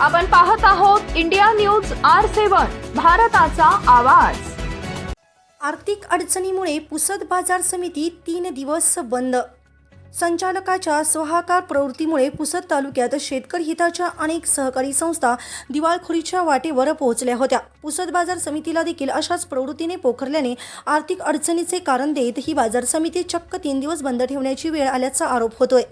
आपण पाहत आहोत इंडिया न्यूज आर सेवन भारताचा आवाज. आर्थिक अडचणीमुळे पुसद बाजार समिती तीन दिवस बंद. संचालकाच्या स्वाहाकार प्रवृत्तीमुळे पुसद तालुक्यात शेतकरी हिताच्या अनेक सहकारी संस्था दिवाळखोरीच्या वाटेवर पोहोचल्या होत्या. पुसद बाजार समितीला देखील अशाच प्रवृत्तीने पोखरल्याने आर्थिक अडचणीचे कारण देत ही बाजार समिती चक्क तीन दिवस बंद ठेवण्याची वेळ आल्याचा आरोप होतोय.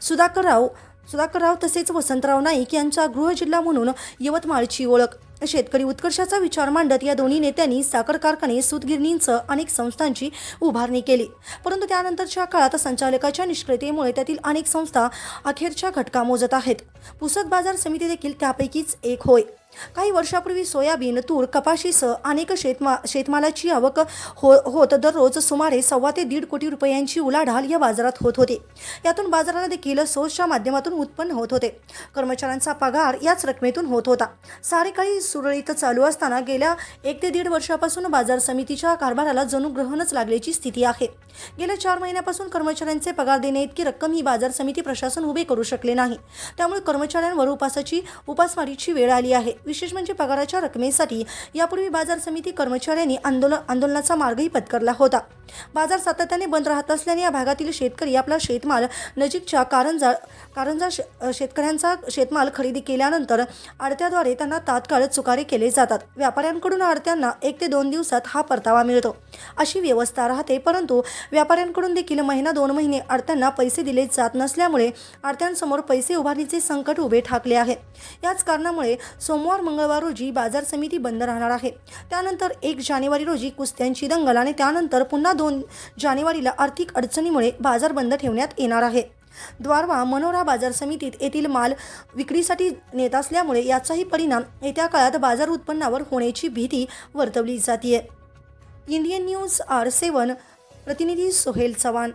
सुधाकरराव सुधाकरराव तसेच वसंतराव नाईक यांचा गृहजिल्हा म्हणून यवतमाळची ओळख. शेतकरी उत्कर्षाचा विचार मांडत या दोन्ही नेत्यांनी साखर कारखाने सूतगिरणींसह अनेक संस्थांची उभारणी केली. परंतु त्यानंतरच्या काळात संचालकाच्या निष्क्रियतेमुळे त्यातील अनेक संस्था अखेरच्या घटका मोजत आहेत. पुसद बाजार समिती देखील त्यापैकीच एक होय. काही वर्षापूर्वी सोयाबीन तूर कपाशीसह अनेक शेतमा शेतमालाची आवक हो होत दररोज सुमारे सव्वा ते दीड कोटी रुपयांची उलाढाल या बाजारात होत होती. यातून बाजाराला देखील सोसच्या माध्यमातून उत्पन्न होत होते. कर्मचाऱ्यांचा पगार याच रकमेतून होत होता. सारे काही सुरळीत चालू असताना गेल्या एक ते दीड वर्षापासून बाजार समितीच्या कारभाराला जणू ग्रहणच लागल्याची स्थिती आहे. गेल्या चार महिन्यापासून कर्मचाऱ्यांचे पगार देणे इतकी रक्कम ही बाजार समिती प्रशासन उभे करू शकले नाही. त्यामुळे कर्मचाऱ्यांवर उपासाची उपासमारीची वेळ आली आहे. विशेष म्हणजे पगाराच्या रकमेसाठी यापूर्वी बाजार समिती कर्मचाऱ्यांनी आंदोलन आंदोलनाचा मार्गही पत्करला होता. बाजार सातत्याने बंद राहत असल्याने या भागातील शेतकरी आपला शेतमाल नजीकच्या कारंजा कारंजा शे शेतकऱ्यांचा शेतमाल खरेदी केल्यानंतर आडत्याद्वारे त्यांना तात्काळ चुकारे केले जातात. व्यापाऱ्यांकडून आडत्यांना एक ते दोन दिवसात हा परतावा मिळतो. अशी व्यवस्था राहते परंतु व्यापाऱ्यांकडून देखील महिना दोन महिने आडत्यांना पैसे दिले जात नसल्यामुळे आडत्यांसमोर पैसे उभारणीचे संकट उभे ठाकले आहे. याच कारणामुळे सोमवार मंगळवार रोजी बाजार समिती बंद राहणार आहे. त्यानंतर एक जानेवारी रोजी कुस्त्यांची दंगल आणि त्यानंतर पुन्हा दोन जानेवारीला आर्थिक अडचणीमुळे बाजार बंद ठेवण्यात येणार आहे. द्वारवा मनोरा बाजार समितीत येथील माल विक्रीसाठी नेत असल्यामुळे याचाही परिणाम येत्या काळात बाजार उत्पन्नावर होण्याची भीती वर्तवली जाते इंडियन न्यूज आर सेवन प्रतिनिधी सोहेल चव्हाण.